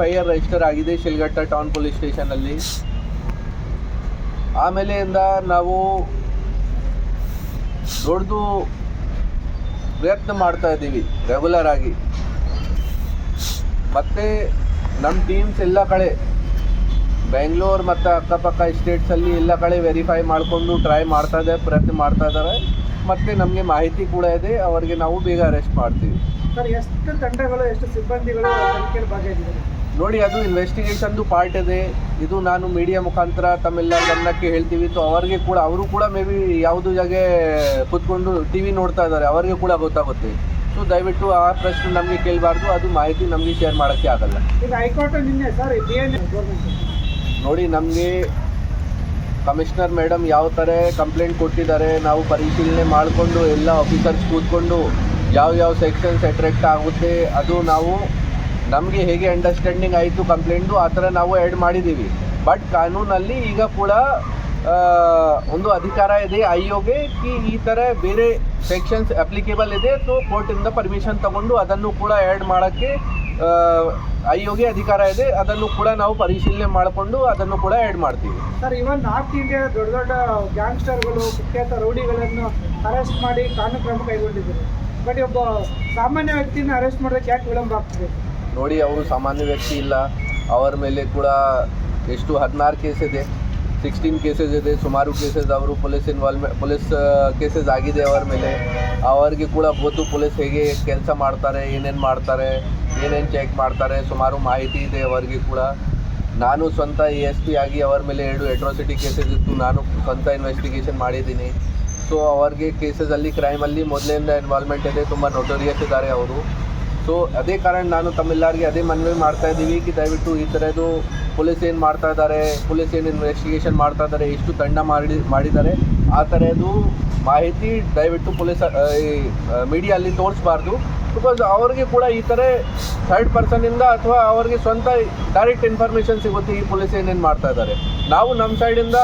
R register ಆಗಿದೆ ಶಿಲ್ಘಟ್ಟ town police ಸ್ಟೇಷನಲ್ಲಿ ಇಂದ ನಾವು ದೊಡ್ಡದು ಪ್ರಯತ್ನ ಮಾಡ್ತಾ ಇದ್ದೀವಿ ರೆಗ್ಯುಲರ್ ಆಗಿ. ಮತ್ತೆ ನಮ್ಮ ಟೀಮ್ಸ್ ಎಲ್ಲ ಕಡೆ ಬೆಂಗಳೂರು ಮತ್ತು ಅಕ್ಕಪಕ್ಕ ಸ್ಟೇಟ್ಸಲ್ಲಿ ಎಲ್ಲ ಕಡೆ ವೆರಿಫೈ ಮಾಡಿಕೊಂಡು ಟ್ರೈ ಮಾಡ್ತಾ ಇದೆ ಪ್ರಯತ್ನ ಮಾಡ್ತಾ ಇದ್ದಾರೆ. ಮತ್ತು ನಮಗೆ ಮಾಹಿತಿ ಕೂಡ ಇದೆ, ಅವರಿಗೆ ನಾವು ಬೇಗ ಅರೆಸ್ಟ್ ಮಾಡ್ತೀವಿ. ಸರ್, ಎಷ್ಟು ತಂಡಗಳು, ಎಷ್ಟು ಸಿಬ್ಬಂದಿಗಳು ಭಾಗಿಯಾಗಿದ್ದಾರೆ? ನೋಡಿ ಅದು ಇನ್ವೆಸ್ಟಿಗೇಷನ್ದು ಪಾರ್ಟ್ ಇದೆ. ಇದು ನಾನು ಮೀಡಿಯಾ ಮುಖಾಂತರ ತಮ್ಮೆಲ್ಲ ಗಮನಕ್ಕೆ ಹೇಳ್ತೀವಿ ಸೊ ಅವರಿಗೆ ಕೂಡ ಅವರು ಕೂಡ ಮೇ ಬಿ ಯಾವುದು ಜಾಗೆ ಕೂತ್ಕೊಂಡು ಟಿ ವಿ ನೋಡ್ತಾ ಇದ್ದಾರೆ. ಅವರಿಗೆ ಕೂಡ ಗೊತ್ತಾಗುತ್ತೆ. ಸೊ ದಯವಿಟ್ಟು ಆ ಪ್ರಶ್ನೆ ನಮಗೆ ಕೇಳಬಾರ್ದು. ಅದು ಮಾಹಿತಿ ನಮಗೆ ಶೇರ್ ಮಾಡೋಕ್ಕೆ ಆಗಲ್ಲ. ನೋಡಿ ನಮಗೆ ಕಮಿಷನರ್ ಮೇಡಮ್ ಯಾವ ಥರ ಕಂಪ್ಲೇಂಟ್ ಕೊಟ್ಟಿದ್ದಾರೆ. ನಾವು ಪರಿಶೀಲನೆ ಮಾಡಿಕೊಂಡು ಎಲ್ಲ ಆಫೀಸರ್ಸ್ ಕೂತ್ಕೊಂಡು ಯಾವ ಯಾವ ಸೆಕ್ಷನ್ಸ್ ಅಟ್ರಾಕ್ಟ್ ಆಗುತ್ತೆ ಅದು ನಾವು ನಮಗೆ ಹೇಗೆ ಅಂಡರ್ಸ್ಟ್ಯಾಂಡಿಂಗ್ ಆಯಿತು ಕಂಪ್ಲೇಂಟು ಆ ಥರ ನಾವು ಆ್ಯಡ್ ಮಾಡಿದ್ದೀವಿ. ಬಟ್ ಕಾನೂನಲ್ಲಿ ಈಗ ಕೂಡ ಒಂದು ಅಧಿಕಾರ ಇದೆ ಐ ಕಿ ಈ ಥರ ಬೇರೆ ಸೆಕ್ಷನ್ಸ್ ಅಪ್ಲಿಕೇಬಲ್ ಇದೆ. ಸೊ ಕೋರ್ಟಿಂದ ಪರ್ಮಿಷನ್ ತಗೊಂಡು ಅದನ್ನು ಕೂಡ ಆ್ಯಡ್ ಮಾಡೋಕ್ಕೆ ಐ ಒಗೆ ಅಧಿಕಾರ ಇದೆ. ಅದನ್ನು ಕೂಡ ನಾವು ಪರಿಶೀಲನೆ ಮಾಡಿಕೊಂಡು ಅದನ್ನು ಕೂಡ ಆ್ಯಡ್ ಮಾಡ್ತೀವಿ. ಸರ್ ಇವನ್ ನಾರ್ತ್ ಇಂಡಿಯಾ ದೊಡ್ಡ ದೊಡ್ಡ ಗ್ಯಾಂಗ್ಸ್ಟರ್ಗಳು ಕುಖ್ಯಾತ ರೌಡಿಗಳನ್ನು ಅರೆಸ್ಟ್ ಮಾಡಿ ಕಾನೂನು ಕ್ರಮ ಕೈಗೊಂಡಿದ್ದಾರೆ. ಬಟ್ ಒಬ್ಬ ಸಾಮಾನ್ಯ ವ್ಯಕ್ತಿನ ಅರೆಸ್ಟ್ ಮಾಡೋಕ್ಕೆ ಯಾಕೆ ವಿಳಂಬ ಆಗ್ತದೆ. ನೋಡಿ, ಅವರು ಸಾಮಾನ್ಯ ವ್ಯಕ್ತಿ ಇಲ್ಲ. ಅವರ ಮೇಲೆ ಕೂಡ ಎಷ್ಟು ಹದಿನಾರು ಕೇಸ್ ಇದೆ. ಸಿಕ್ಸ್ಟೀನ್ ಕೇಸಸ್ ಇದೆ. ಸುಮಾರು ಕೇಸಸ್ ಅವರು ಪೊಲೀಸ್ ಇನ್ವಾಲ್ವ್ಮೆ ಪೊಲೀಸ್ ಕೇಸಸ್ ಆಗಿದೆ ಅವರ ಮೇಲೆ. ಅವರಿಗೆ ಕೂಡ ಗೊತ್ತು ಪೊಲೀಸ್ ಹೇಗೆ ಕೆಲಸ ಮಾಡ್ತಾರೆ, ಏನೇನು ಮಾಡ್ತಾರೆ, ಏನೇನು ಚೆಕ್ ಮಾಡ್ತಾರೆ, ಸುಮಾರು ಮಾಹಿತಿ ಇದೆ ಅವರಿಗೆ ಕೂಡ. ನಾನು ಸ್ವಂತ ಎ ಎಸ್ ಪಿ ಆಗಿ ಅವರ ಮೇಲೆ ಎರಡು ಅಟ್ರಾಸಿಟಿ ಕೇಸಸ್ ಇತ್ತು. ನಾನು ಸ್ವಂತ ಇನ್ವೆಸ್ಟಿಗೇಷನ್ ಮಾಡಿದ್ದೀನಿ. ಸೊ ಅವ್ರಿಗೆ ಕೇಸಸಲ್ಲಿ ಕ್ರೈಮಲ್ಲಿ ಮೊದಲಿಂದ ಇನ್ವಾಲ್ವ್ಮೆಂಟ್ ಇದೆ. ತುಂಬ ನೊಟೋರಿಯಸ್ ಇದ್ದಾರೆ ಅವರು. ಸೊ ಅದೇ ಕಾರಣ ನಾನು ತಮ್ಮೆಲ್ಲರಿಗೆ ಅದೇ ಮನವಿ ಮಾಡ್ತಾ ಇದ್ದೀವಿ ಕಿ ದಯವಿಟ್ಟು ಈ ಥರದ್ದು ಪೊಲೀಸ್ ಏನು ಮಾಡ್ತಾ ಇದ್ದಾರೆ, ಪೊಲೀಸ್ ಏನು ಇನ್ವೆಸ್ಟಿಗೇಷನ್ ಮಾಡ್ತಾ ಇದ್ದಾರೆ, ಎಷ್ಟು ತಂಡ ಮಾಡಿ, ಮಾಡಿದ್ದಾರೆ, ಆ ಥರದ್ದು ಮಾಹಿತಿ ದಯವಿಟ್ಟು ಪೊಲೀಸ್ ಈ ಮೀಡಿಯಲ್ಲಿ ತೋರಿಸ್ಬಾರ್ದು. ಬಿಕಾಸ್ ಅವ್ರಿಗೆ ಕೂಡ ಈ ಥರ ಥರ್ಡ್ ಪರ್ಸನಿಂದ ಅಥವಾ ಅವ್ರಿಗೆ ಸ್ವಂತ ಡೈರೆಕ್ಟ್ ಇನ್ಫಾರ್ಮೇಷನ್ ಸಿಗುತ್ತೆ ಈ ಪೊಲೀಸ್ ಏನೇನು ಮಾಡ್ತಾ ಇದ್ದಾರೆ. ನಾವು ನಮ್ಮ ಸೈಡಿಂದ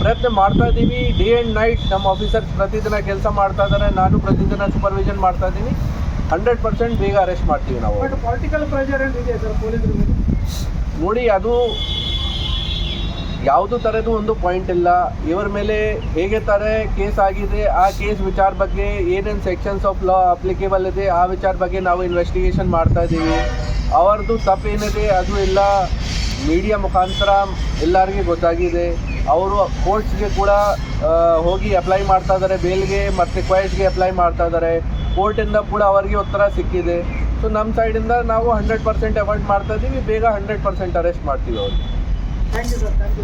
ಪ್ರಯತ್ನ ಮಾಡ್ತಾ ಇದ್ದೀವಿ. ಡೇ ಆ್ಯಂಡ್ ನೈಟ್ ನಮ್ಮ ಆಫೀಸರ್ಸ್ ಪ್ರತಿದಿನ ಕೆಲಸ ಮಾಡ್ತಾ ಇದ್ದಾರೆ. ನಾನು ಪ್ರತಿದಿನ ಸೂಪರ್ವಿಷನ್ ಮಾಡ್ತಾ ಇದ್ದೀನಿ. ಹಂಡ್ರೆಡ್ ಪರ್ಸೆಂಟ್ ಬೇಗ ಅರೆಸ್ಟ್ ಮಾಡ್ತೀವಿ ನಾವು. ಪೊಲಿಟಿಕಲ್ ಪ್ರೆಷರ್ ಏನು ಇದೆ ಸರ್ ಪೊಲೀಸರು ನೋಡಿ ಅದು ಯಾವುದು ಥರದ್ದು ಒಂದು ಪಾಯಿಂಟ್ ಇಲ್ಲ. ಇವರ ಮೇಲೆ ಹೇಗೆ ಥರ ಕೇಸ್ ಆಗಿದೆ ಆ ಕೇಸ್ ವಿಚಾರ ಬಗ್ಗೆ ಏನೇನು ಸೆಕ್ಷನ್ಸ್ ಆಫ್ ಲಾ ಅಪ್ಲಿಕೇಬಲ್ ಇದೆ ಆ ವಿಚಾರ ಬಗ್ಗೆ ನಾವು ಇನ್ವೆಸ್ಟಿಗೇಷನ್ ಮಾಡ್ತಾ ಇದ್ದೀವಿ. ಅವರದ್ದು ತಪ್ಪೇನಿದೆ ಅದು ಇಲ್ಲ. ಮೀಡಿಯಾ ಮುಖಾಂತರ ಎಲ್ಲರಿಗೆ ಗೊತ್ತಾಗಿದೆ. ಅವರು ಕೋರ್ಟ್ಸ್ಗೆ ಕೂಡ ಹೋಗಿ ಅಪ್ಲೈ ಮಾಡ್ತಾ ಇದ್ದಾರೆ ಬೇಲ್ಗೆ ಮತ್ತು ಕ್ವೈಟ್ಗೆ ಅಪ್ಲೈ ಮಾಡ್ತಾ ಇದ್ದಾರೆ. ಕೋರ್ಟಿಂದ ಕೂಡ ಅವರಿಗೆ ಉತ್ತರ ಸಿಕ್ಕಿದೆ. ಸೊ ನಮ್ಮ ಸೈಡಿಂದ ನಾವು ಹಂಡ್ರೆಡ್ ಪರ್ಸೆಂಟ್ ಅವಾಯ್ಡ್ ಮಾಡ್ತಾ ಇದ್ದೀವಿ. ಬೇಗ ಹಂಡ್ರೆಡ್ ಪರ್ಸೆಂಟ್ ಅರೆಸ್ಟ್ ಮಾಡ್ತೀವಿ ಅವ್ರಿಗೆ thank you sir thank you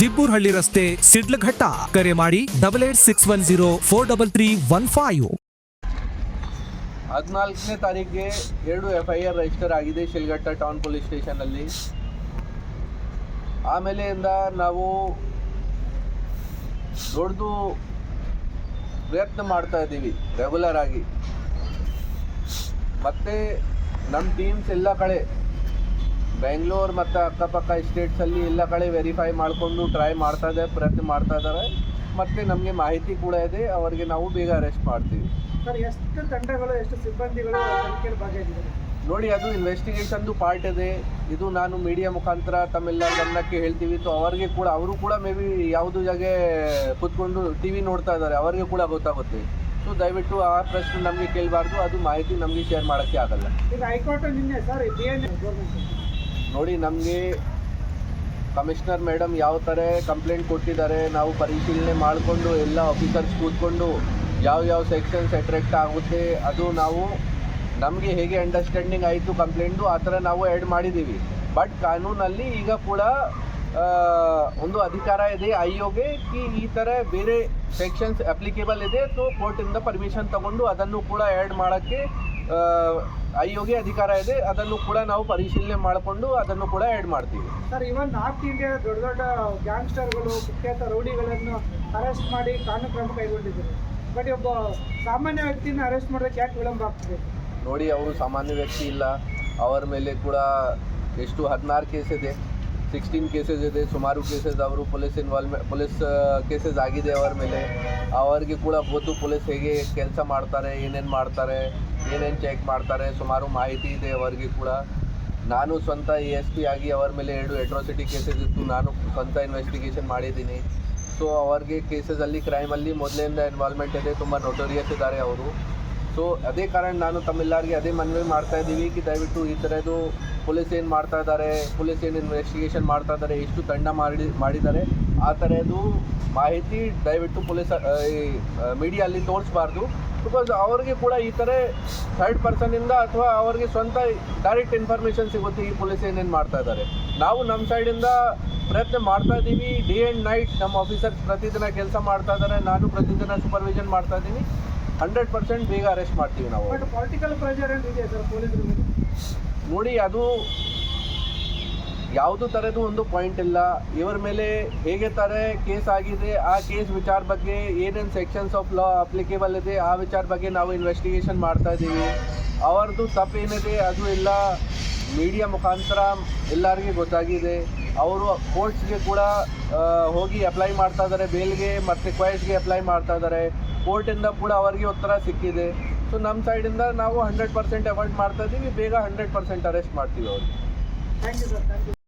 ದಿಬ್ಬೂರ್ಹಳ್ಳಿ ರಸ್ತೆ ಸಿಡ್ಲಘಟ್ಟ. ಕರೆ ಮಾಡಿ double eight six one zero four double three one five ಹದಿನಾಲ್ಕನೇ ತಾರೀಕಿಗೆ ಎರಡು ಎಫ್ ಐ ಆರ್ ರಿಜಿಸ್ಟರ್ ಆಗಿದೆ ಶಿಲ್ಘಟ್ಟ ಟೌನ್ ಪೊಲೀಸ್ ಸ್ಟೇಷನಲ್ಲಿ ಆಮೇಲೆಯಿಂದ ನಾವು ದೊಡ್ಡದು ಪ್ರಯತ್ನ ಮಾಡ್ತಾ ಇದ್ದೀವಿ ರೆಗ್ಯುಲರ್ ಆಗಿ. ಮತ್ತು ನಮ್ಮ ಟೀಮ್ಸ್ ಎಲ್ಲ ಕಡೆ ಬೆಂಗಳೂರು ಮತ್ತು ಅಕ್ಕಪಕ್ಕ ಸ್ಟೇಟ್ಸಲ್ಲಿ ಎಲ್ಲ ಕಡೆ ವೆರಿಫೈ ಮಾಡಿಕೊಂಡು ಟ್ರೈ ಮಾಡ್ತಾ ಇದೆ ಪ್ರಯತ್ನ ಮಾಡ್ತಾ ಇದ್ದಾರೆ. ಮತ್ತು ನಮಗೆ ಮಾಹಿತಿ ಕೂಡ ಇದೆ ಅವರಿಗೆ ನಾವು ಬೇಗ ಅರೆಸ್ಟ್ ಮಾಡ್ತೀವಿ. ಸರ್ ಎಷ್ಟು ತಂಡಗಳು ಎಷ್ಟು ಸಿಬ್ಬಂದಿಗಳು ನೋಡಿ ಅದು ಇನ್ವೆಸ್ಟಿಗೇಷನ್ದು ಪಾರ್ಟ್ ಇದೆ. ಇದು ನಾನು ಮೀಡಿಯಾ ಮುಖಾಂತರ ತಮ್ಮೆಲ್ಲ ಗಮನಕ್ಕೆ ಹೇಳ್ತೀವಿ. ಸೊ ಅವರಿಗೆ ಕೂಡ ಅವರು ಕೂಡ ಮೇ ಬಿ ಯಾವುದು ಜಾಗೆ ಕೂತ್ಕೊಂಡು ಟಿ ವಿ ನೋಡ್ತಾ ಇದ್ದಾರೆ. ಅವರಿಗೆ ಕೂಡ ಗೊತ್ತಾಗುತ್ತೆ. ಸೊ ದಯವಿಟ್ಟು ಆ ಪ್ರಶ್ನೆ ನಮಗೆ ಕೇಳಬಾರ್ದು. ಅದು ಮಾಹಿತಿ ನಮಗೆ ಶೇರ್ ಮಾಡೋಕ್ಕೆ ಆಗಲ್ಲ. ಈಗ ಹೈಕೋರ್ಟ್ ನಿನ್ನೆ ಸರ್ ನೋಡಿ, ನಮಗೆ ಕಮಿಷನರ್ ಮೇಡಮ್ ಯಾವ ಥರ ಕಂಪ್ಲೇಂಟ್ ಕೊಟ್ಟಿದ್ದಾರೆ, ನಾವು ಪರಿಶೀಲನೆ ಮಾಡಿಕೊಂಡು, ಎಲ್ಲ ಆಫೀಸರ್ಸ್ ಕೂತ್ಕೊಂಡು ಯಾವ ಯಾವ ಸೆಕ್ಷನ್ಸ್ ಅಟ್ರಾಕ್ಟ್ ಆಗುತ್ತೆ, ಅದು ನಾವು ನಮಗೆ ಹೇಗೆ ಅಂಡರ್ಸ್ಟ್ಯಾಂಡಿಂಗ್ ಆಯಿತು ಕಂಪ್ಲೇಂಟು ಆ ಥರ ನಾವು ಆ್ಯಡ್ ಮಾಡಿದ್ದೀವಿ. ಬಟ್ ಕಾನೂನಲ್ಲಿ ಈಗ ಕೂಡ ಒಂದು ಅಧಿಕಾರ ಇದೆ ಐ ಕಿ ಈ ಥರ ಬೇರೆ ಸೆಕ್ಷನ್ಸ್ ಅಪ್ಲಿಕೇಬಲ್ ಇದೆ ಸೊ ಕೋರ್ಟಿಂದ ಪರ್ಮಿಷನ್ ತಗೊಂಡು ಅದನ್ನು ಕೂಡ ಆ್ಯಡ್ ಮಾಡೋಕ್ಕೆ ಐ ಒಗೆ ಅಧಿಕಾರ ಇದೆ ಅದನ್ನು ಕೂಡ ನಾವು ಪರಿಶೀಲನೆ ಮಾಡಿಕೊಂಡು ಅದನ್ನು ಕೂಡ ಆ್ಯಡ್ ಮಾಡ್ತೀವಿ. ಸರ್ ಇವನ್ ನಾರ್ತ್ ಇಂಡಿಯಾ ದೊಡ್ಡ ದೊಡ್ಡ ಗ್ಯಾಂಗ್ಸ್ಟರ್ಗಳು ಕುಖ್ಯಾತ ರೌಡಿಗಳನ್ನು ಅರೆಸ್ಟ್ ಮಾಡಿ ಕಾನೂನು ಕ್ರಮ ಕೈಗೊಂಡಿದ್ದಾರೆ. ಬಟ್ ಒಬ್ಬ ಸಾಮಾನ್ಯ ವ್ಯಕ್ತಿನ ಅರೆಸ್ಟ್ ಮಾಡೋದಕ್ಕೆ ಯಾಕೆ ವಿಳಂಬ ಆಗ್ತದೆ? ನೋಡಿ ಅವರು ಸಾಮಾನ್ಯ ವ್ಯಕ್ತಿ ಇಲ್ಲ. ಅವರ ಮೇಲೆ ಕೂಡ ಎಷ್ಟು ಹದಿನಾರು ಕೇಸ್ ಇದೆ ಸಿಕ್ಸ್ಟೀನ್ ಕೇಸಸ್ ಇದೆ ಸುಮಾರು ಕೇಸಸ್ ಅವರು ಪೊಲೀಸ್ ಇನ್ವಾಲ್ವ್ ಪೊಲೀಸ್ ಕೇಸಸ್ ಆಗಿದೆ ಅವರ ಮೇಲೆ. ಅವರಿಗೆ ಕೂಡ ಗೊತ್ತು ಪೊಲೀಸ್ ಹೇಗೆ ಕೆಲಸ ಮಾಡ್ತಾರೆ ಏನೇನು ಮಾಡ್ತಾರೆ. ಏನೇನು ಚೆಕ್ ಮಾಡ್ತಾರೆ, ಸುಮಾರು ಮಾಹಿತಿ ಇದೆ ಅವರಿಗೆ ಕೂಡ. ನಾನು ಸ್ವಂತ ಎ ಎಸ್ ಪಿ ಆಗಿ ಅವರ ಮೇಲೆ ಎರಡು ಅಟ್ರಾಸಿಟಿ ಕೇಸಸ್ ಇತ್ತು. ನಾನು ಸ್ವಂತ ಇನ್ವೆಸ್ಟಿಗೇಷನ್ ಮಾಡಿದ್ದೀನಿ. ಸೊ ಅವ್ರಿಗೆ ಕೇಸಸಲ್ಲಿ ಕ್ರೈಮಲ್ಲಿ ಮೊದಲಿಂದ ಇನ್ವಾಲ್ವ್ಮೆಂಟ್ ಇದೆ. ತುಂಬ ನೊಟೋರಿಯಸ್ ಇದ್ದಾರೆ ಅವರು. ಸೊ ಅದೇ ಕಾರಣ ನಾನು ತಮ್ಮೆಲ್ಲರಿಗೆ ಅದೇ ಮನವಿ ಮಾಡ್ತಾ ಇದ್ದೀವಿ ಕಿ ದಯವಿಟ್ಟು ಈ ಥರದ್ದು ಪೊಲೀಸ್ ಏನು ಮಾಡ್ತಾ ಇದ್ದಾರೆ, ಪೊಲೀಸ್ ಏನು ಇನ್ವೆಸ್ಟಿಗೇಷನ್ ಮಾಡ್ತಾ ಇದ್ದಾರೆ, ಎಷ್ಟು ತಂಡ ಮಾಡಿ, ಮಾಡಿದ್ದಾರೆ. ಆ ಥರದ್ದು ಮಾಹಿತಿ ದಯವಿಟ್ಟು ಪೊಲೀಸ್ ಈ ಮೀಡಿಯಾ ಅಲ್ಲಿ ತೋರಿಸ್ಬಾರ್ದು. ಬಿಕಾಸ್ ಅವ್ರಿಗೆ ಕೂಡ ಈ ಥರ ಥರ್ಡ್ ಪರ್ಸನಿಂದ ಅಥವಾ ಅವ್ರಿಗೆ ಸ್ವಂತ ಡೈರೆಕ್ಟ್ ಇನ್ಫಾರ್ಮೇಷನ್ ಸಿಗುತ್ತೆ ಈ ಪೊಲೀಸ್ ಏನೇನು ಮಾಡ್ತಾ ಇದ್ದಾರೆ. ನಾವು ನಮ್ಮ ಸೈಡಿಂದ ಪ್ರಯತ್ನ ಮಾಡ್ತಾ ಇದ್ದೀವಿ ಡೇ ಆ್ಯಂಡ್ ನೈಟ್ ನಮ್ಮ ಆಫೀಸರ್ಸ್ ಪ್ರತಿದಿನ ಕೆಲಸ ಮಾಡ್ತಾ ಇದ್ದಾರೆ. ನಾನು ಪ್ರತಿದಿನ ಸೂಪರ್ವಿಷನ್ ಮಾಡ್ತಾ ಇದ್ದೀನಿ ಹಂಡ್ರೆಡ್ ಪರ್ಸೆಂಟ್ ಬೇಗ ಅರೆಸ್ಟ್ ಮಾಡ್ತೀವಿ ನಾವು. ಬಟ್ ಪೊಲಿಟಿಕಲ್ ಪ್ರೆಷರ್ ಏನು ಇದೆ ಸರ್ ಪೊಲೀಸರ ಮೇಲೆ? ನೋಡಿ ಅದು ಯಾವುದು ಥರದ್ದು ಒಂದು ಪಾಯಿಂಟ್ ಇಲ್ಲ. ಇವರ ಮೇಲೆ ಹೇಗೆ ಥರ ಕೇಸ್ ಆಗಿದೆ, ಆ ಕೇಸ್ ವಿಚಾರ ಬಗ್ಗೆ ಏನೇನು ಸೆಕ್ಷನ್ಸ್ ಆಫ್ ಲಾ ಅಪ್ಲಿಕೇಬಲ್ ಇದೆ, ಆ ವಿಚಾರ ಬಗ್ಗೆ ನಾವು ಇನ್ವೆಸ್ಟಿಗೇಷನ್ ಮಾಡ್ತಾ ಇದ್ದೀವಿ. ತಪ್ಪು ಏನಿದೆ, ಅದು ಇಲ್ಲ. ಮೀಡಿಯಾ ಮುಖಾಂತರ ಎಲ್ಲರಿಗೆ ಗೊತ್ತಾಗಿದೆ. ಅವರು ಕೋರ್ಟ್ಸ್ಗೆ ಕೂಡ ಹೋಗಿ ಅಪ್ಲೈ ಮಾಡ್ತಾ ಇದ್ದಾರೆ ಬೇಲ್ಗೆ ಮತ್ತು ಕ್ವೈಸ್ಗೆ ಅಪ್ಲೈ ಮಾಡ್ತಾ ಇದ್ದಾರೆ. ಕೋರ್ಟಿಂದ ಕೂಡ ಅವರಿಗೆ ಉತ್ತರ ಸಿಕ್ಕಿದೆ. ಸೊ ನಮ್ಮ ಸೈಡಿಂದ ನಾವು ಹಂಡ್ರೆಡ್ ಪರ್ಸೆಂಟ್ ಅವಾಯ್ಡ್ ಮಾಡ್ತಾ ಇದ್ದೀವಿ. ಬೇಗ ಹಂಡ್ರೆಡ್ ಪರ್ಸೆಂಟ್ ಅರೆಸ್ಟ್ ಮಾಡ್ತೀವಿ ಅವ್ರಿಗೆ